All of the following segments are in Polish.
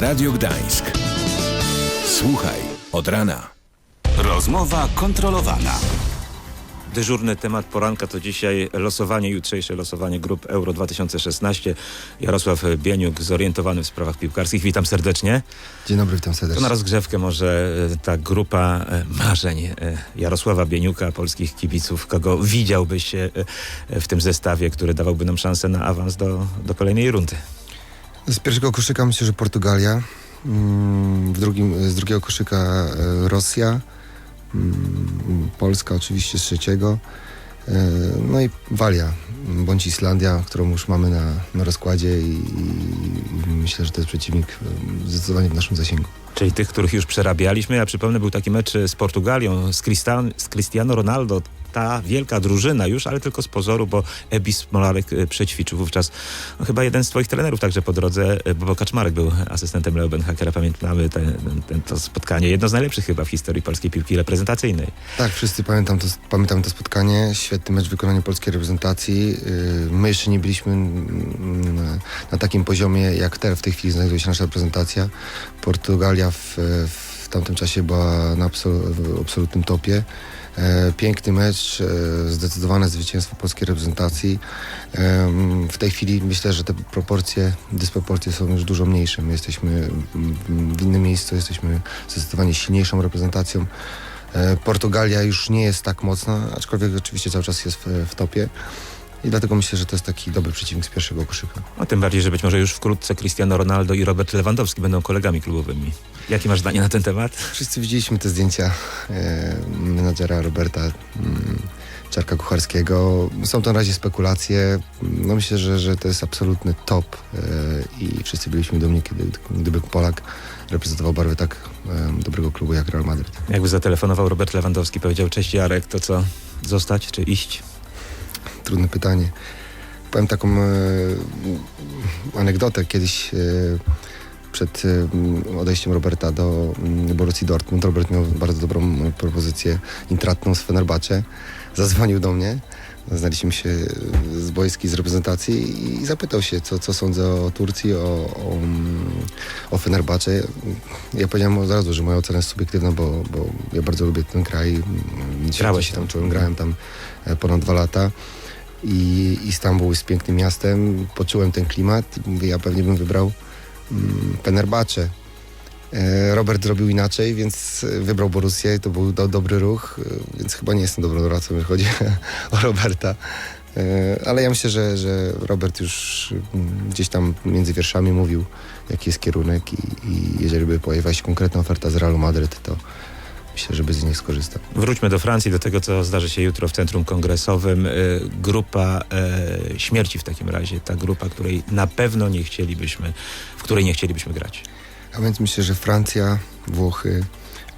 Radio Gdańsk. Słuchaj od rana. Rozmowa kontrolowana. Dyżurny temat poranka to dzisiaj losowanie, jutrzejsze losowanie grup Euro 2016. Jarosław Bieniuk, zorientowany w sprawach piłkarskich. Witam serdecznie. Dzień dobry, witam To serdecznie. na rozgrzewkę może e, ta grupa e, marzeń e, Jarosława Bieniuka, polskich kibiców. Kogo widziałbyś e, e, w tym zestawie, który dawałby nam szansę na awans do, do kolejnej rundy? Z pierwszego koszyka myślę, że Portugalia. Mm, W drugim, z drugiego koszyka e, Rosja. Mm, Polska oczywiście z trzeciego. E, No i Walia, m, bądź Islandia, którą już mamy na, na rozkładzie i, i myślę, że to jest przeciwnik e, zdecydowanie w naszym zasięgu. Czyli tych, których już przerabialiśmy. Ja przypomnę, był taki mecz z Portugalią, z, z Cristiano Ronaldo. Ta wielka drużyna już, ale tylko z pozoru, bo Ebis Molarek e, przećwiczył wówczas no, chyba jeden z twoich trenerów także po drodze, e, Bobo Kaczmarek był asystentem Leo Benhakera. Pamiętamy ten, ten, to spotkanie, jedno z najlepszych chyba w historii polskiej piłki reprezentacyjnej. Tak, wszyscy pamiętam to, pamiętam to spotkanie. Świetny mecz w wykonaniu polskiej reprezentacji. Yy, My jeszcze nie byliśmy mm, na, na takim poziomie, jak te, w tej chwili znajduje się nasza reprezentacja. Portugalia w, w tamtym czasie była na absol, w absolutnym topie. E, Piękny mecz, e, zdecydowane zwycięstwo polskiej reprezentacji. W tej chwili myślę, że te proporcje, dysproporcje są już dużo mniejsze. My jesteśmy w innym miejscu, jesteśmy zdecydowanie silniejszą reprezentacją. E, Portugalia już nie jest tak mocna, aczkolwiek oczywiście cały czas jest w, w topie. I dlatego myślę, że to jest taki dobry przeciwnik z pierwszego koszyka. No, tym bardziej, że być może już wkrótce Cristiano Ronaldo i Robert Lewandowski będą kolegami klubowymi. Jakie masz zdanie na ten temat? Wszyscy widzieliśmy te zdjęcia e, menadżera Roberta mm, Czarka Kucharskiego. Są to na razie spekulacje. No myślę, że, że to jest absolutny top e, i wszyscy byliśmy dumni, kiedy, gdyby Polak reprezentował barwy tak e, dobrego klubu jak Real Madrid. Jakby zatelefonował Robert Lewandowski, powiedział cześć Jarek, to co? Zostać czy iść? Trudne pytanie. Powiem taką e, anegdotę. Kiedyś e, przed e, odejściem Roberta do mm, Borussii Dortmund, Robert miał bardzo dobrą e, propozycję intratną z Fenerbahce. Zadzwonił do mnie. Znaliśmy się z boiski, z reprezentacji i zapytał się, co, co sądzę o Turcji, o, o, mm, o Fenerbahce. Ja powiedziałem od razu, że moja ocena jest subiektywna, bo, bo ja bardzo lubię ten kraj. Mm, Grałeś się tam. tam czułem, grałem tam e, ponad dwa lata i Istanbul jest pięknym miastem, poczułem ten klimat ja pewnie bym wybrał mm, Fenerbahce. E, Robert zrobił inaczej, więc wybrał Borussię to był do, dobry ruch, e, więc chyba nie jestem dobrą doradcą, jeżeli chodzi o Roberta. E, Ale ja myślę, że, że Robert już mm, gdzieś tam między wierszami mówił, jaki jest kierunek i, i jeżeli by pojawiła się konkretna oferta z Realu Madryt, to myślę, że by z niej skorzystał. Wróćmy do Francji, do tego, co zdarzy się jutro w Centrum Kongresowym. Y, grupa e, śmierci w takim razie, ta grupa, której na pewno nie chcielibyśmy, w której nie chcielibyśmy grać. A więc myślę, że Francja, Włochy,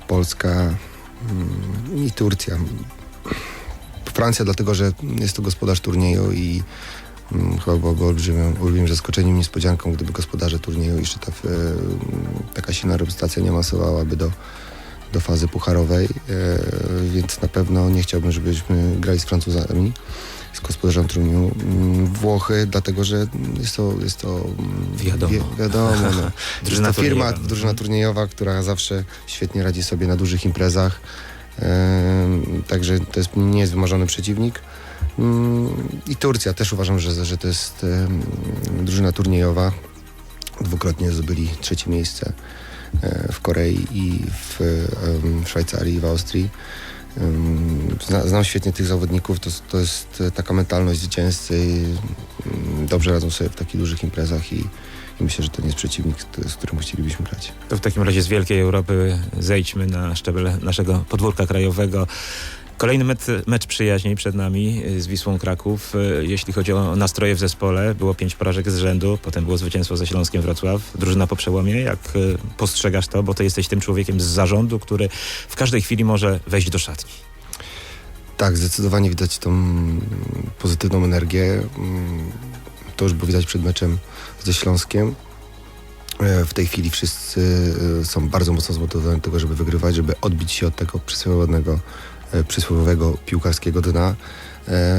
Polska mm, i Turcja. Francja dlatego, że jest to gospodarz turnieju i mm, chyba byłoby olbrzymim, olbrzymim zaskoczeniem, niespodzianką, gdyby gospodarze turnieju jeszcze ta, e, taka silna reprezentacja nie masowałaby do, do fazy pucharowej, e, więc na pewno nie chciałbym, żebyśmy grali z Francuzami, z gospodarzem turnieju. Mm, Włochy, dlatego, że jest to, jest to mm, Wiadomo. Wi- wiadomo no. Jest to firma, turniejowa. drużyna turniejowa, która zawsze świetnie radzi sobie na dużych imprezach. Także to jest, nie jest wymarzony przeciwnik. Mm, I Turcja też uważam, że, że to jest drużyna turniejowa. Dwukrotnie zdobyli trzecie miejsce w Korei i w, w Szwajcarii i w Austrii. Zna, znam świetnie tych zawodników, to, to jest taka mentalność zwycięzcy. mm, Dobrze radzą sobie w takich dużych imprezach i, i myślę, że to nie jest przeciwnik, z którym chcielibyśmy grać. To w takim razie z wielkiej Europy zejdźmy na szczebel naszego podwórka krajowego. Kolejny mecz, mecz przyjaźni przed nami y, z Wisłą Kraków. Y, Jeśli chodzi o nastroje w zespole, było pięć porażek z rzędu, potem było zwycięstwo ze Śląskiem Wrocław. Drużyna po przełomie. Jak y, postrzegasz to? Bo ty jesteś tym człowiekiem z zarządu, który w każdej chwili może wejść do szatni. Tak, zdecydowanie widać tą pozytywną energię. Mm, To już było widać przed meczem ze Śląskiem. E, W tej chwili wszyscy e, są bardzo mocno zmotywowani do tego, żeby wygrywać, żeby odbić się od tego przysłowiowego, e, przysłowiowego piłkarskiego dna. E,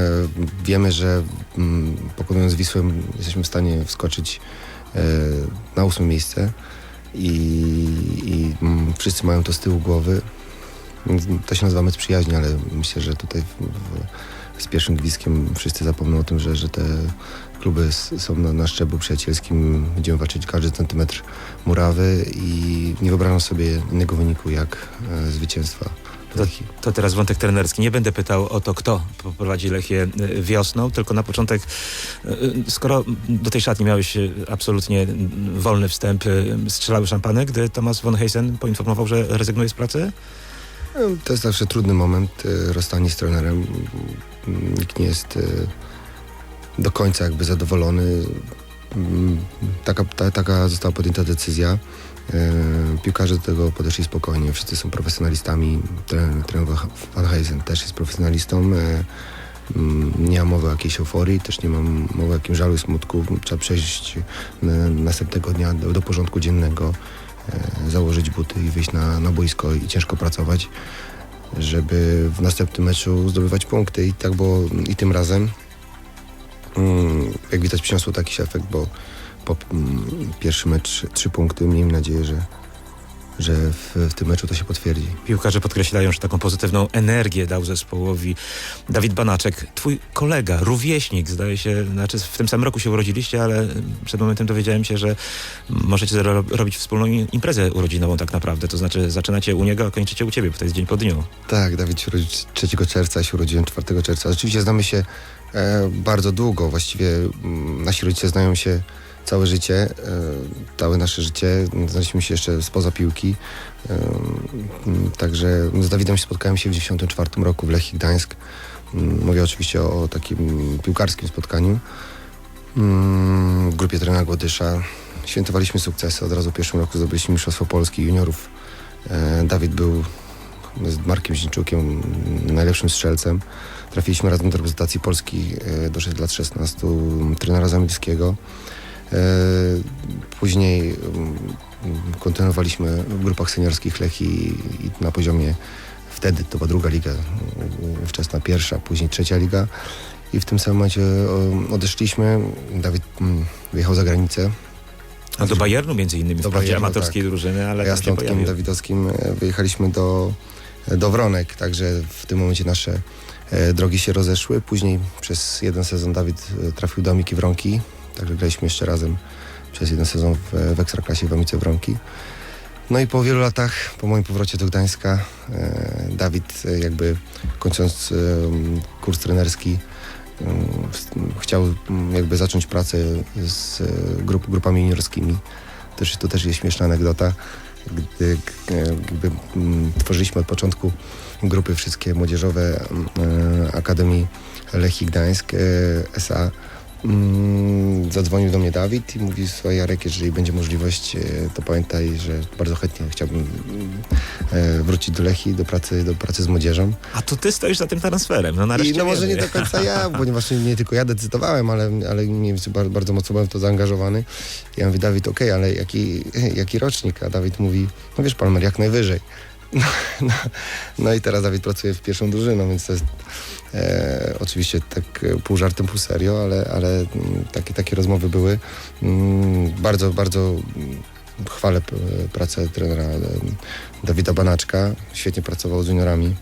Wiemy, że mm, pokonując Wisłę jesteśmy w stanie wskoczyć e, na ósme miejsce. i, i mm, wszyscy mają to z tyłu głowy. To się nazywa mecz przyjaźni, ale myślę, że tutaj w, w, z pierwszym gwizdkiem wszyscy zapomną o tym, że, że te kluby są na, na szczeblu przyjacielskim. Będziemy walczyć każdy centymetr murawy i nie wyobrażam sobie innego wyniku jak e, zwycięstwa. To, to teraz wątek trenerski. Nie będę pytał o to, kto poprowadzi Lechię y, wiosną, tylko na początek, y, y, skoro do tej szatni miałeś absolutnie wolny wstęp, strzelały szampany, gdy Thomas von Heysen poinformował, że rezygnuje z pracy? To jest zawsze trudny moment, e, rozstanie z trenerem. Nikt nie jest e, do końca jakby zadowolony. Taka, ta, taka została podjęta decyzja. E, Piłkarze do tego podeszli spokojnie. Wszyscy są profesjonalistami. Trener, Van Heisen też jest profesjonalistą. E, mm, Nie ma mowy o jakiejś euforii, też nie mam mowy o jakimś żalu i smutku. Trzeba przejść na, następnego dnia do, do porządku dziennego, e, założyć buty i wyjść na, na boisko i ciężko pracować, żeby w następnym meczu zdobywać punkty. I tak było i tym razem. Mm, Jak widać przyniosło taki efekt, bo po mm, pierwszy mecz trzy punkty. Miejmy nadzieję, że, że w, w tym meczu to się potwierdzi. Piłkarze podkreślają, że taką pozytywną energię dał zespołowi Dawid Banaczek. Twój kolega, rówieśnik, zdaje się, znaczy w tym samym roku się urodziliście, ale przed momentem dowiedziałem się, że możecie ro robić wspólną im- imprezę urodzinową tak naprawdę. To znaczy zaczynacie u niego, a kończycie u ciebie, bo to jest dzień po dniu. Tak, Dawid się urodził 3 czerwca, ja się urodziłem 4 czerwca. Rzeczywiście znamy się e, bardzo długo, właściwie mm, nasi rodzice znają się całe życie, e, całe nasze życie. Znaliśmy się jeszcze spoza piłki. E, mm, także z Dawidem się spotkałem się w 1994 roku w Lechii Gdańsk. Mm, Mówię oczywiście o, takim piłkarskim spotkaniu mm, w grupie trenera Głodysza. Świętowaliśmy sukcesy. Od razu w pierwszym roku zdobyliśmy Mistrzostwo Polski juniorów. E, Dawid był z Markiem Zinczukiem, najlepszym strzelcem. Trafiliśmy razem do reprezentacji Polski do 6 lat 16 trenera Zamilskiego. E, Później mm, kontynuowaliśmy w grupach seniorskich Lechii i na poziomie wtedy to była druga liga, e, wczesna pierwsza, później trzecia liga. I w tym samym momencie e, odeszliśmy. Dawid mm, wyjechał za granicę. A do Bayernu między innymi, Do Bayernu, amatorskiej drużyny, ale ja pojawił. Dawidowskim e, wyjechaliśmy do, do Wronek, także w tym momencie nasze e, drogi się rozeszły. Później przez jeden sezon Dawid e, trafił do Amiki Wronki, także graliśmy jeszcze razem przez jeden sezon w, w Ekstraklasie w Amice. No i po wielu latach, po moim powrocie do Gdańska, e, Dawid e, jakby kończąc e, kurs trenerski e, chciał m, jakby zacząć pracę z e, grup, grupami juniorskimi. Też, to też jest śmieszna anegdota, gdy e, jakby, m, tworzyliśmy od początku grupy wszystkie młodzieżowe m, e, Akademii Lechii Gdańsk SA. Mm, Zadzwonił do mnie Dawid i mówi, słuchaj Jarek, jeżeli będzie możliwość, e, to pamiętaj, że bardzo chętnie chciałbym e, wrócić do Lechii, do pracy, do pracy z młodzieżą. A to ty stoisz za tym transferem, no nareszcie I no może nie do końca ja, ponieważ nie, tylko ja decydowałem, ale, ale nie bardzo, bardzo mocno byłem w to zaangażowany. Ja mówię, Dawid, okej, ale jaki, jaki rocznik? A Dawid mówi, no wiesz, Palmer, jak najwyżej. No, no, no i teraz Dawid pracuje w pierwszą drużyną, więc to jest e, oczywiście tak e, pół żartem, pół serio, ale, ale mm, takie, takie rozmowy były. Mm, bardzo, bardzo mm, chwalę p- pracę trenera e, Dawida Banaczka. Świetnie pracował z juniorami.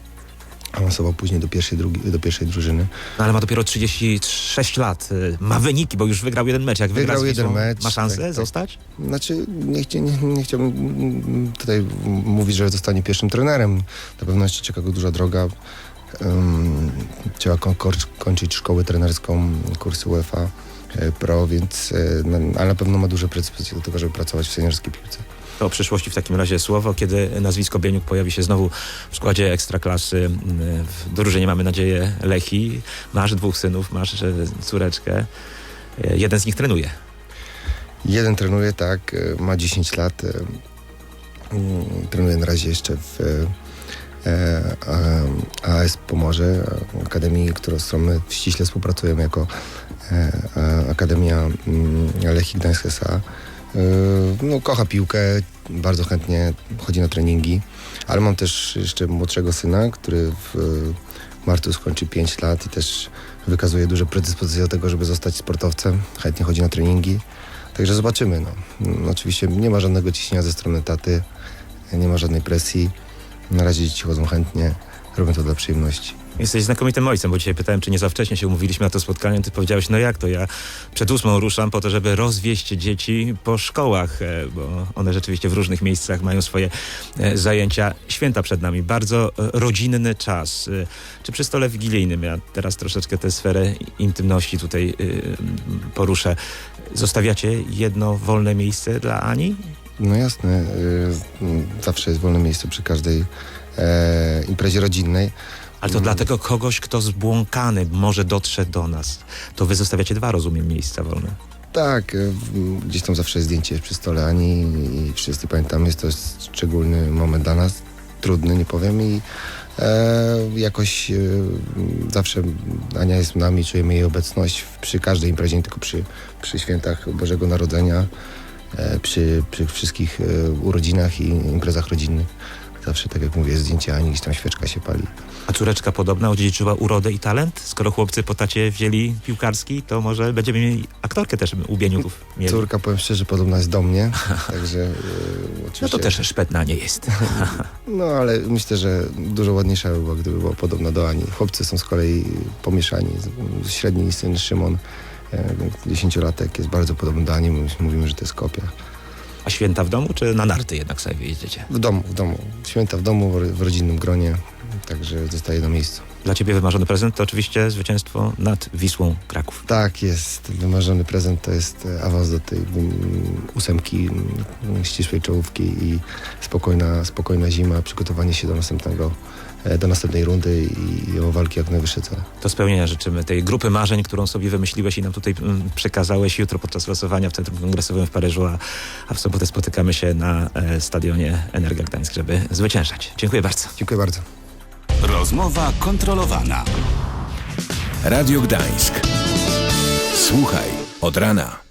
Awansował później do pierwszej, drugi, do pierwszej drużyny. No, ale ma dopiero 36 lat. y, Ma wyniki, bo już wygrał jeden mecz. Jak wygra Wygrał Wisłą, jeden mecz, ma szansę tak, tak. zostać? Znaczy, nie, chcia, nie, nie chciałbym tutaj mówić, że zostanie pierwszym trenerem. Na pewno jeszcze czeka go duża droga. Um, trzeba kon- kończyć szkołę trenerską, kursy UEFA e, Pro, więc, e, ale na pewno ma duże predyspozycje do tego, żeby pracować w seniorskiej piłce. To o przyszłości w takim razie słowo, kiedy nazwisko Bieniuk pojawi się znowu w składzie Ekstraklasy. y, W drużynie mamy nadzieję Lechi. Masz dwóch synów, masz y, córeczkę. Y, Jeden z nich trenuje. Jeden trenuje, tak, e, ma 10 lat. e, mm, Trenuje na razie jeszcze w e, AS Pomorze, akademii, którą z którą my ściśle współpracujemy jako e, Akademia mm, Lechii Gdańsk S.A. E, No, kocha piłkę, bardzo chętnie chodzi na treningi, ale mam też jeszcze młodszego syna, który w marcu skończy 5 lat i też wykazuje duże predyspozycje do tego, żeby zostać sportowcem. Chętnie chodzi na treningi. Także zobaczymy. No. Mm, Oczywiście nie ma żadnego ciśnienia ze strony taty, nie ma żadnej presji. Na razie dzieci chodzą chętnie, robią to dla przyjemności. Jesteś znakomitym ojcem, bo dzisiaj pytałem, czy nie za wcześnie się umówiliśmy na to spotkanie. Ty powiedziałeś, no jak to, ja przed ósmą ruszam po to, żeby rozwieść dzieci po szkołach, e, bo one rzeczywiście w różnych miejscach mają swoje e, zajęcia. Święta przed nami, bardzo e, rodzinny czas. Czy przy stole wigilijnym, ja teraz troszeczkę tę sferę intymności tutaj poruszę, zostawiacie jedno wolne miejsce dla Ani? No jasne, zawsze jest wolne miejsce przy każdej e, imprezie rodzinnej. Ale to dlatego kogoś, kto zbłąkany może dotrze do nas. To wy zostawiacie dwa, rozumiem, miejsca wolne. Tak, w- gdzieś tam zawsze jest zdjęcie przy stole Ani i wszyscy pamiętamy, jest to szczególny moment dla nas, trudny, nie powiem i e, jakoś e, zawsze Ania jest z nami, czujemy jej obecność przy każdej imprezie, nie tylko przy, przy świętach Bożego Narodzenia, e, przy, przy wszystkich e, urodzinach i imprezach rodzinnych. Zawsze, tak jak mówię, zdjęcie Ani, gdzieś tam świeczka się pali. A córeczka podobna odziedziczyła urodę i talent? Skoro chłopcy po tacie wzięli piłkarski, to może będziemy mieli aktorkę też u Bieniuków mieli. Córka, powiem szczerze, podobna jest do mnie, także oczywiście... No to też szpetna nie jest. No ale myślę, że dużo ładniejsza by była, gdyby była podobna do Ani. Chłopcy są z kolei pomieszani. Średni syn Szymon, e, dziesięciolatek, jest bardzo podobny do Ani. My mówimy, że to jest kopia. A święta w domu, czy na narty jednak sobie wyjedziecie? W domu, w domu. Święta w domu, w rodzinnym gronie. Także zostaje na miejscu. Dla ciebie wymarzony prezent to oczywiście zwycięstwo nad Wisłą Kraków. Tak, jest wymarzony prezent. To jest e, awans do tej ósemki ścisłej czołówki i spokojna, spokojna zima, przygotowanie się do następnego, e, do następnej rundy i, o walki jak najwyższe cele. To spełnienia życzymy tej grupy marzeń, którą sobie wymyśliłeś i nam tutaj przekazałeś jutro podczas losowania w Centrum Kongresowym w Paryżu, a, a w sobotę spotykamy się na e, stadionie Energia Gdańsk, żeby zwyciężać. Dziękuję bardzo. Dziękuję bardzo. Rozmowa kontrolowana. Radio Gdańsk. Słuchaj od rana.